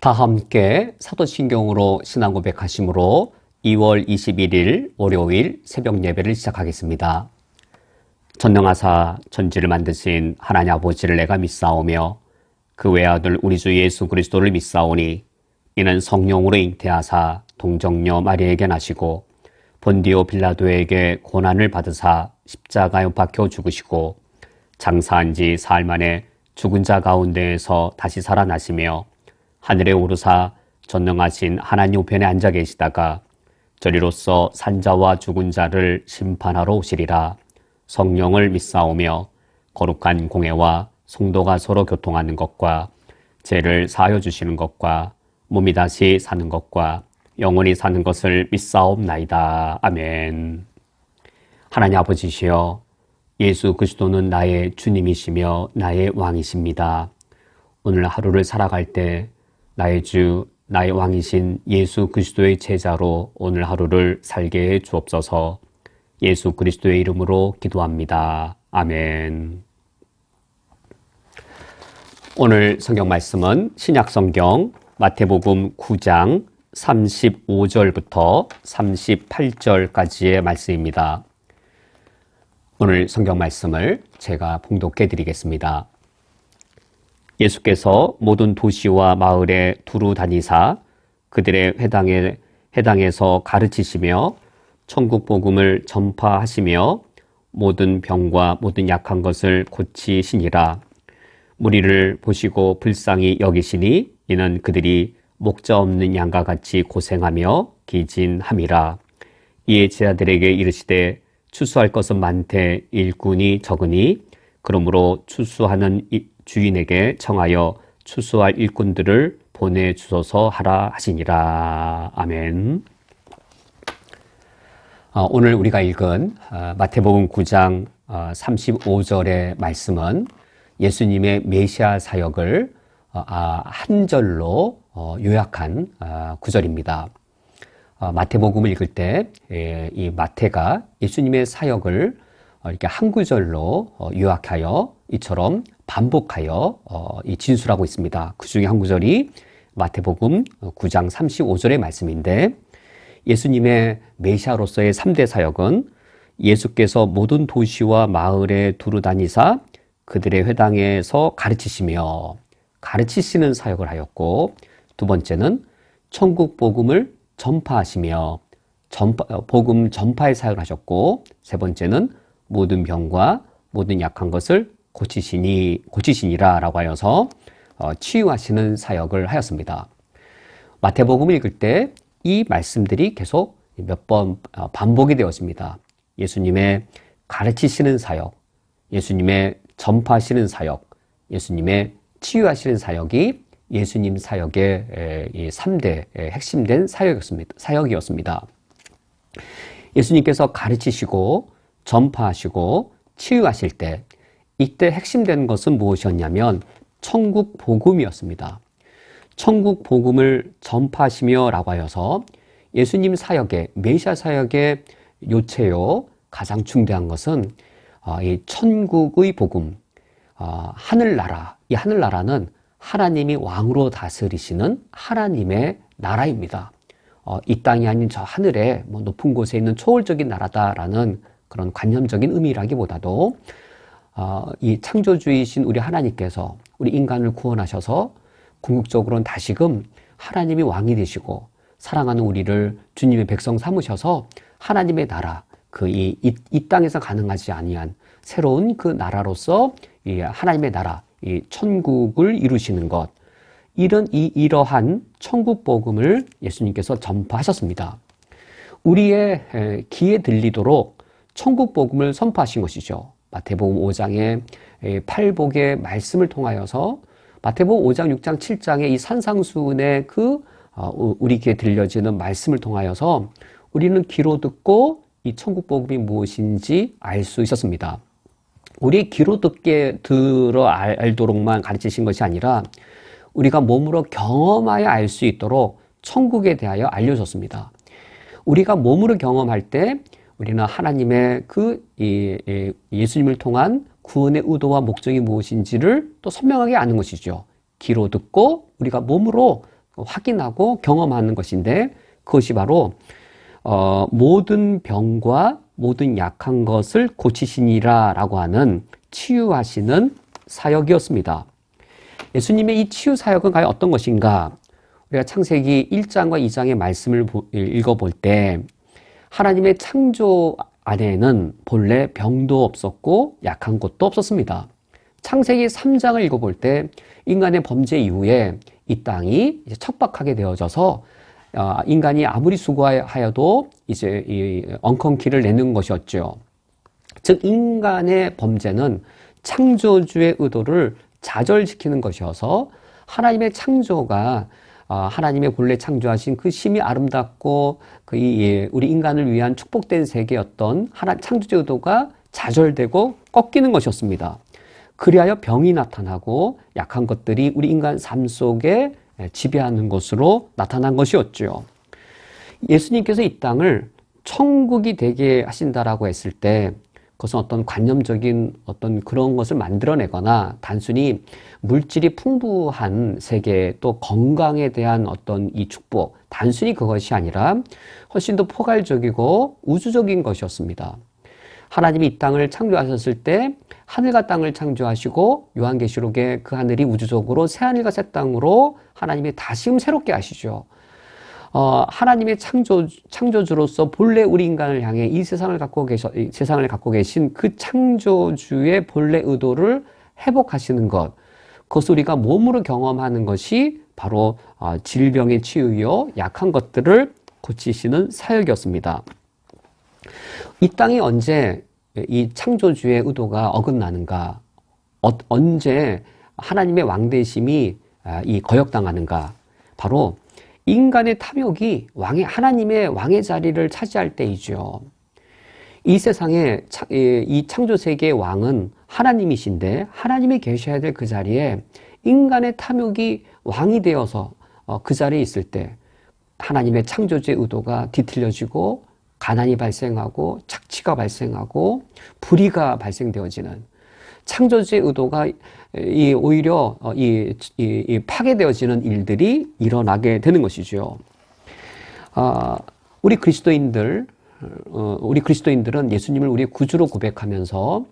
다 함께 사도신경으로 신앙 고백하심으로 2월 21일 월요일 새벽 예배를 시작하겠습니다. 전능하사 전지를 만드신 하나님 아버지를 내가 믿사오며 그 외아들 우리 주 예수 그리스도를 믿사오니 이는 성령으로 잉태하사 동정녀 마리에게 나시고 본디오 빌라도에게 고난을 받으사 십자가에 못 박혀 죽으시고 장사한 지 사흘 만에 죽은 자 가운데에서 다시 살아나시며 하늘에 오르사 전능하신 하나님 우편에 앉아 계시다가 저리로서 산자와 죽은 자를 심판하러 오시리라 성령을 믿사오며 거룩한 공회와 성도가 서로 교통하는 것과 죄를 사하여 주시는 것과 몸이 다시 사는 것과 영원히 사는 것을 믿사옵나이다. 아멘. 하나님 아버지시여 예수 그리스도는 나의 주님이시며 나의 왕이십니다. 오늘 하루를 살아갈 때 나의 주, 나의 왕이신 예수 그리스도의 제자로 오늘 하루를 살게 해 주옵소서 예수 그리스도의 이름으로 기도합니다. 아멘. 오늘 성경 말씀은 신약 성경 마태복음 9장 35절부터 38절까지의 말씀입니다. 오늘 성경 말씀을 제가 봉독해 드리겠습니다. 예수께서 모든 도시와 마을에 두루 다니사 그들의 회당에 해당에서 가르치시며 천국 복음을 전파하시며 모든 병과 모든 약한 것을 고치시니라. 무리를 보시고 불쌍히 여기시니 이는 그들이 목자 없는 양과 같이 고생하며 기진함이라. 이에 제자들에게 이르시되 추수할 것은 많되 일꾼이 적으니 그러므로 추수하는 주인에게 청하여 추수할 일꾼들을 보내주소서 하라 하시니라. 아멘. 어, 오늘 우리가 읽은 어, 마태복음 9장 35절의 어, 말씀은 예수님의 메시아 사역을 아, 한 절로 요약한 구절입니다. 마태복음을 읽을 때이 예, 마태가 예수님의 사역을 이렇게 한 구절로 요약하여 이처럼 반복하여 어, 이 진술하고 있습니다. 그 중에 한 구절이 마태복음 9장 35절의 말씀인데 예수님의 메시아로서의 3대 사역은 예수께서 모든 도시와 마을에 두루 다니사 그들의 회당에서 가르치시며 가르치시는 사역을 하였고 두 번째는 천국 복음을 전파하시며 전파, 복음 전파의 사역을 하셨고 세 번째는 모든 병과 모든 약한 것을 고치시니 고치시니라라고 하여서 어, 치유하시는 사역을 하였습니다. 마태복음 읽을 때 이 말씀들이 계속 몇번 어, 반복이 되었습니다. 예수님의 가르치시는 사역, 예수님의 전파하시는 사역, 예수님의 치유하시는 사역이 예수님 사역의 3대 핵심된 사역이었습니다. 사역이었습니다. 예수님께서 가르치시고 전파하시고 치유하실 때 이때 핵심된 것은 무엇이었냐면 천국 복음이었습니다. 천국 복음을 전파하시며 라고 하여서 예수님 사역의 메시아 사역의 요체요 가장 중대한 것은 아, 이 천국의 복음 아, 하늘나라 이 하늘나라는 하나님이 왕으로 다스리시는 하나님의 나라입니다. 어, 이 땅이 아닌 저 하늘에 뭐 높은 곳에 있는 초월적인 나라다라는 그런 관념적인 의미라기보다도 어, 이 창조주이신 우리 하나님께서 우리 인간을 구원하셔서 궁극적으로는 다시금 하나님이 왕이 되시고 사랑하는 우리를 주님의 백성 삼으셔서 하나님의 나라 그이 이, 이 땅에서 가능하지 아니한 새로운 그 나라로서 이 하나님의 나라 이 천국을 이루시는 것 이런 이 이러한 천국 복음을 예수님께서 전파하셨습니다. 우리의 귀에 들리도록 천국 복음을 선포하신 것이죠. 마태복음 5장의 팔복의 말씀을 통하여서 마태복음 5장, 6장, 7장의 이 산상수훈의 그 어, 우리에게 들려지는 말씀을 통하여서 우리는 귀로 듣고 이 천국 복음이 무엇인지 알 수 있었습니다. 우리 귀로 듣게 들어 알도록만 가르치신 것이 아니라 우리가 몸으로 경험하여 알 수 있도록 천국에 대하여 알려줬습니다. 우리가 몸으로 경험할 때 우리는 하나님의 그 예수님을 통한 구원의 의도와 목적이 무엇인지를 또 선명하게 아는 것이죠. 귀로 듣고 우리가 몸으로 확인하고 경험하는 것인데 그것이 바로 어, 모든 병과 모든 약한 것을 고치시니라라고 하는 치유하시는 사역이었습니다. 예수님의 이 치유 사역은 과연 어떤 것인가? 우리가 창세기 1장과 2장의 말씀을 읽어볼 때 하나님의 창조 안에는 본래 병도 없었고 약한 것도 없었습니다. 창세기 3장을 읽어볼 때 인간의 범죄 이후에 이 땅이 척박하게 되어져서 어, 인간이 아무리 수고하여도 이제 이 엉컨키를 내는 것이었죠. 즉 인간의 범죄는 창조주의 의도를 좌절시키는 것이어서 하나님의 창조가 어, 하나님의 본래 창조하신 그 심이 아름답고 그 우리 인간을 위한 축복된 세계였던 하나 창조주의 의도가 좌절되고 꺾이는 것이었습니다. 그리하여 병이 나타나고 약한 것들이 우리 인간 삶 속에 지배하는 것으로 나타난 것이었죠. 예수님께서 이 땅을 천국이 되게 하신다라고 했을 때 그것은 어떤 관념적인 어떤 그런 것을 만들어내거나 단순히 물질이 풍부한 세계 또 건강에 대한 어떤 이 축복 단순히 그것이 아니라 훨씬 더 포괄적이고 우주적인 것이었습니다. 하나님이 이 땅을 창조하셨을 때 하늘과 땅을 창조하시고 요한계시록에 그 하늘이 우주적으로 새 하늘과 새 땅으로 하나님이 다시금 새롭게 하시죠. 어, 하나님의 창조, 창조주로서 본래 우리 인간을 향해 이 세상을 갖고 계셔, 이 세상을 갖고 계신 그 창조주의 본래 의도를 회복하시는 것. 그것 우리가 몸으로 경험하는 것이 바로 어, 질병의 치유요, 약한 것들을 고치시는 사역이었습니다. 이 땅이 언제 이 창조주의 의도가 어긋나는가? 어, 언제 하나님의 왕대심이 아, 이 거역당하는가? 바로 인간의 탐욕이 왕의 하나님의 왕의 자리를 차지할 때이죠. 이 세상에 이 창조 세계의 왕은 하나님이신데 하나님이 계셔야 될 그 자리에 인간의 탐욕이 왕이 되어서 어, 그 자리에 있을 때 하나님의 창조주의 의도가 뒤틀려지고 가난이 발생하고 착취가 발생하고 불의가 발생되어지는 창조주의 의도가 이 오히려 어, 이, 이, 이 파괴되어지는 일들이 일어나게 되는 것이죠. 아, 우리 그리스도인들, 어, 우리 그리스도인들은 예수님을 우리의 구주로 고백하면서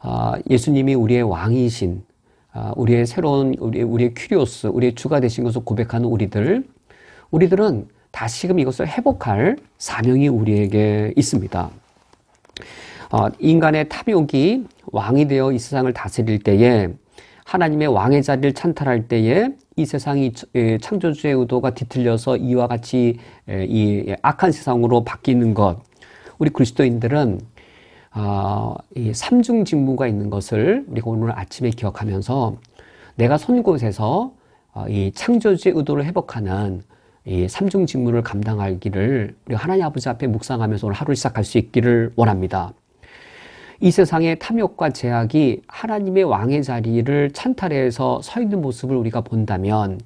아, 예수님이 우리의 왕이신, 아, 우리의 새로운 우리 우리의 큐리오스, 우리의 주가 되신 것을 고백하는 우리들, 우리들은 다시금 이것을 회복할 사명이 우리에게 있습니다. 어, 인간의 탐욕이 왕이 되어 이 세상을 다스릴 때에 하나님의 왕의 자리를 찬탈할 때에 이 세상이 창조주의 의도가 뒤틀려서 이와 같이 이 악한 세상으로 바뀌는 것 우리 그리스도인들은 어, 이 삼중 직무가 있는 것을 우리가 오늘 아침에 기억하면서 내가 선 곳에서 어, 이 창조주의 의도를 회복하는 이 삼중 직무를 감당하기를 우리 하나님 아버지 앞에 묵상하면서 오늘 하루 시작할 수 있기를 원합니다. 이 세상의 탐욕과 제약이 하나님의 왕의 자리를 찬탈해서 서 있는 모습을 우리가 본다면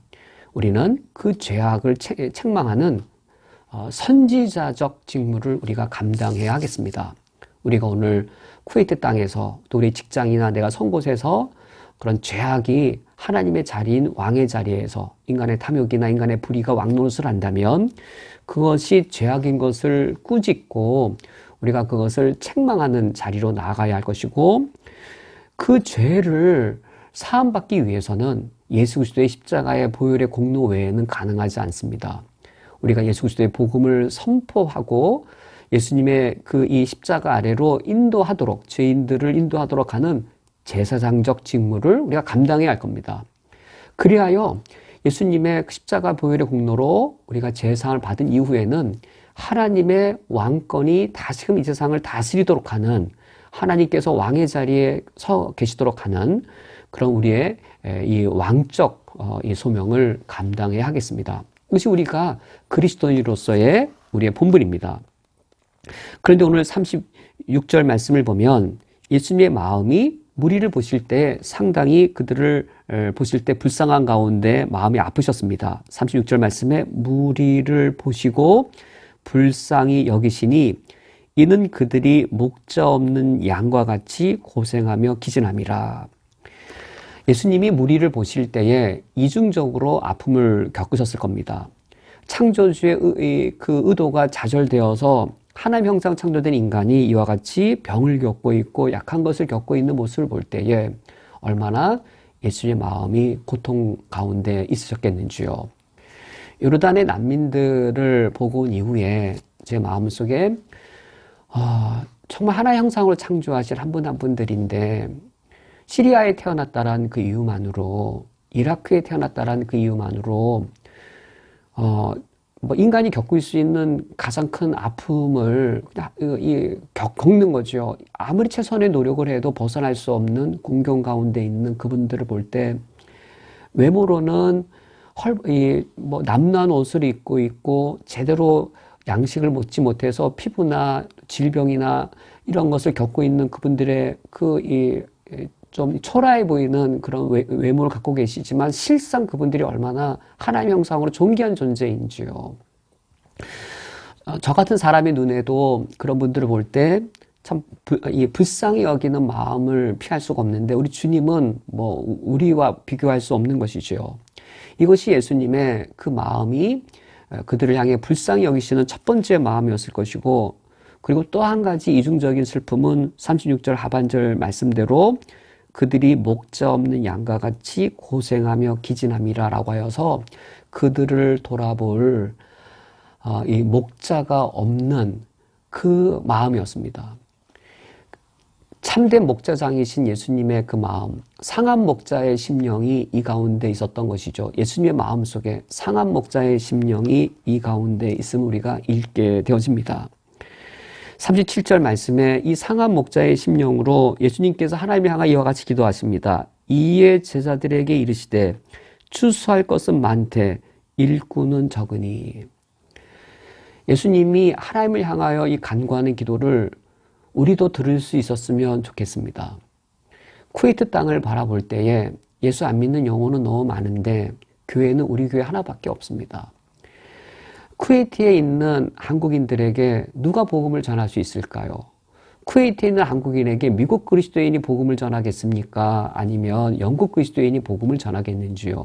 우리는 그 죄악을 책망하는 어, 선지자적 직무를 우리가 감당해야 하겠습니다. 우리가 오늘 쿠웨이트 땅에서 또 우리 직장이나 내가 선 곳에서 그런 죄악이 하나님의 자리인 왕의 자리에서 인간의 탐욕이나 인간의 불의가 왕노릇을 한다면 그것이 죄악인 것을 꾸짖고 우리가 그것을 책망하는 자리로 나아가야 할 것이고 그 죄를 사함받기 위해서는 예수 그리스도의 십자가의 보혈의 공로 외에는 가능하지 않습니다. 우리가 예수 그리스도의 복음을 선포하고 예수님의 그 이 십자가 아래로 인도하도록 죄인들을 인도하도록 하는 제사장적 직무를 우리가 감당해야 할 겁니다. 그리하여 예수님의 십자가 보혈의 공로로 우리가 제사를 받은 이후에는 하나님의 왕권이 다시금 이 세상을 다스리도록 하는 하나님께서 왕의 자리에 서 계시도록 하는 그런 우리의 이 왕적 어, 이 소명을 감당해야 하겠습니다. 그것이 우리가 그리스도인으로서의 우리의 본분입니다. 그런데 오늘 36절 말씀을 보면 예수님의 마음이 무리를 보실 때 상당히 그들을 보실 때 불쌍한 가운데 마음이 아프셨습니다. 36절 말씀에 무리를 보시고 불쌍히 여기시니 이는 그들이 목자 없는 양과 같이 고생하며 기진함이라. 예수님이 무리를 보실 때에 이중적으로 아픔을 겪으셨을 겁니다. 창조주의 의, 그 의도가 좌절되어서 하나님 형상 창조된 인간이 이와 같이 병을 겪고 있고 약한 것을 겪고 있는 모습을 볼 때에 얼마나 예수님의 마음이 고통 가운데 있으셨겠는지요. 요르단의 난민들을 보고 온 이후에 제 마음속에 어, 정말 하나의 형상으로 창조하실 한분한 분들인데 시리아에 태어났다라는 그 이유만으로 이라크에 태어났다라는 그 이유만으로 어, 뭐 인간이 겪을 수 있는 가장 큰 아픔을 이, 겪는 거죠. 아무리 최선의 노력을 해도 벗어날 수 없는 공경 가운데 있는 그분들을 볼 때 외모로는 헐, 이, 뭐 남난 옷을 입고 있고 제대로 양식을 먹지 못해서 피부나 질병이나 이런 것을 겪고 있는 그분들의 그 이 좀 초라해 보이는 그런 외, 외모를 갖고 계시지만 실상 그분들이 얼마나 하나님 형상으로 존귀한 존재인지요. 어, 저 같은 사람의 눈에도 그런 분들을 볼 때 참 불쌍히 여기는 마음을 피할 수가 없는데 우리 주님은 뭐 우리와 비교할 수 없는 것이죠. 이것이 예수님의 그 마음이 어, 그들을 향해 불쌍히 여기시는 첫 번째 마음이었을 것이고 그리고 또 한 가지 이중적인 슬픔은 36절 하반절 말씀대로 그들이 목자 없는 양과 같이 고생하며 기진함이라 라고 하여서 그들을 돌아볼 어, 이 목자가 없는 그 마음이었습니다. 참된 목자장이신 예수님의 그 마음, 상한 목자의 심령이 이 가운데 있었던 것이죠. 예수님의 마음 속에 상한 목자의 심령이 이 가운데 있음을 우리가 읽게 되어집니다. 37절 말씀에 이 상한 목자의 심령으로 예수님께서 하나님을 향하 이와 같이 기도하십니다. 이에 제자들에게 이르시되 추수할 것은 많되 일꾼은 적으니 예수님이 하나님을 향하여 이 간구하는 기도를 우리도 들을 수 있었으면 좋겠습니다. 쿠웨이트 땅을 바라볼 때에 예수 안 믿는 영혼은 너무 많은데 교회는 우리 교회 하나밖에 없습니다. 쿠웨이트에 있는 한국인들에게 누가 복음을 전할 수 있을까요? 쿠웨이트에 있는 한국인에게 미국 그리스도인이 복음을 전하겠습니까? 아니면 영국 그리스도인이 복음을 전하겠는지요?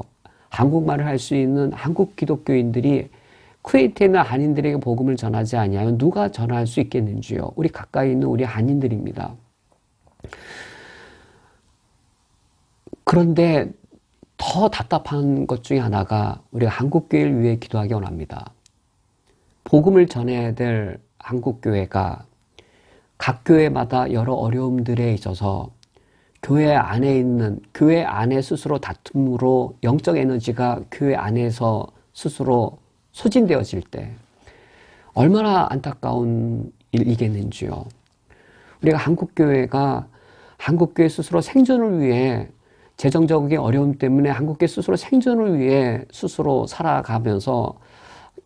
한국말을 할 수 있는 한국 기독교인들이 쿠웨이트에 있는 한인들에게 복음을 전하지 아니하면 누가 전할 수 있겠는지요? 우리 가까이 있는 우리 한인들입니다. 그런데 더 답답한 것 중에 하나가 우리가 한국교회를 위해 기도하기 원합니다. 복음을 전해야 될 한국교회가 각 교회마다 여러 어려움들에 있어서 교회 안에 있는 교회 안에 스스로 다툼으로 영적 에너지가 교회 안에서 스스로 소진되어질 때 얼마나 안타까운 일이겠는지요. 우리가 한국교회가 한국교회 스스로 생존을 위해 재정적인 어려움 때문에 한국교회 스스로 생존을 위해 스스로 살아가면서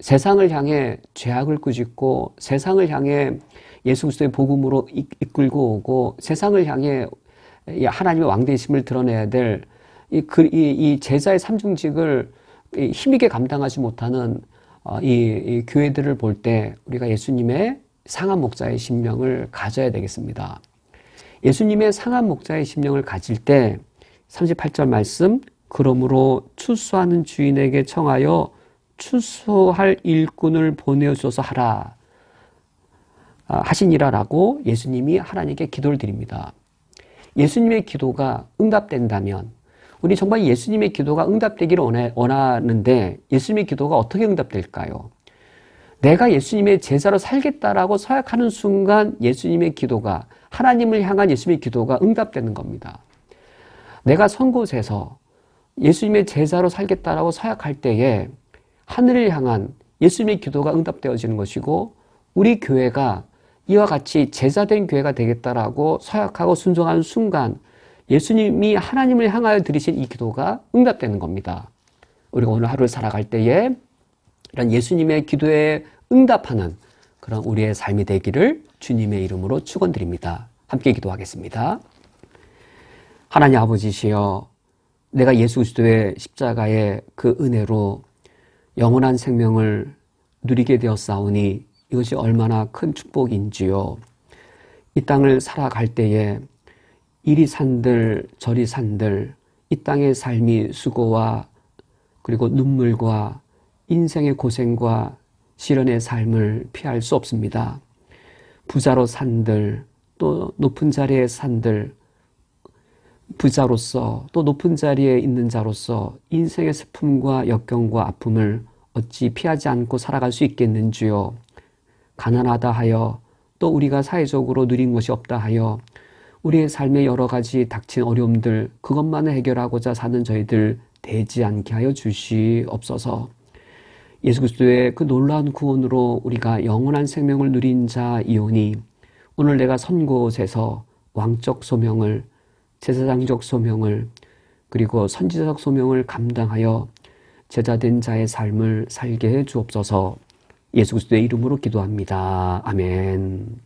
세상을 향해 죄악을 꾸짖고 세상을 향해 예수 그리스도의 복음으로 이끌고 오고 세상을 향해 하나님의 왕대심을 드러내야 될이 그, 제자의 삼중직을 힘있게 감당하지 못하는 어, 이, 이 교회들을 볼 때 우리가 예수님의 상한 목자의 심령을 가져야 되겠습니다. 예수님의 상한 목자의 심령을 가질 때 38절 말씀 그러므로 추수하는 주인에게 청하여 추수할 일꾼을 보내주셔서 하라 아, 하시니라라고 예수님이 하나님께 기도를 드립니다. 예수님의 기도가 응답된다면 우리 정말 예수님의 기도가 응답되기를 원하는데 예수님의 기도가 어떻게 응답될까요? 내가 예수님의 제자로 살겠다라고 서약하는 순간 예수님의 기도가 하나님을 향한 예수님의 기도가 응답되는 겁니다. 내가 선 곳에서 예수님의 제자로 살겠다라고 서약할 때에 하늘을 향한 예수님의 기도가 응답되어지는 것이고 우리 교회가 이와 같이 제자된 교회가 되겠다라고 서약하고 순종하는 순간 예수님이 하나님을 향하여 드리신 이 기도가 응답되는 겁니다. 우리가 오늘 하루를 살아갈 때에 이런 예수님의 기도에 응답하는 그런 우리의 삶이 되기를 주님의 이름으로 축원드립니다. 함께 기도하겠습니다. 하나님 아버지시여 내가 예수 그리스도의 십자가의 그 은혜로 영원한 생명을 누리게 되었사오니 이것이 얼마나 큰 축복인지요. 이 땅을 살아갈 때에 이리 산들 저리 산들 이 땅의 삶이 수고와 그리고 눈물과 인생의 고생과 시련의 삶을 피할 수 없습니다. 부자로 산들, 또 높은 자리에 산들, 부자로서 또 높은 자리에 있는 자로서 인생의 슬픔과 역경과 아픔을 어찌 피하지 않고 살아갈 수 있겠는지요. 가난하다 하여 또 우리가 사회적으로 누린 것이 없다 하여 우리의 삶에 여러 가지 닥친 어려움들 그것만을 해결하고자 사는 저희들 되지 않게 하여 주시옵소서. 예수 그리스도의 그 놀라운 구원으로 우리가 영원한 생명을 누린 자이오니 오늘 내가 선 곳에서 왕적 소명을 제사장적 소명을 그리고 선지자적 소명을 감당하여 제자된 자의 삶을 살게 해 주옵소서. 예수 그리스도의 이름으로 기도합니다. 아멘.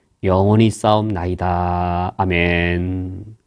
영원히 싸움 나이다. 아멘.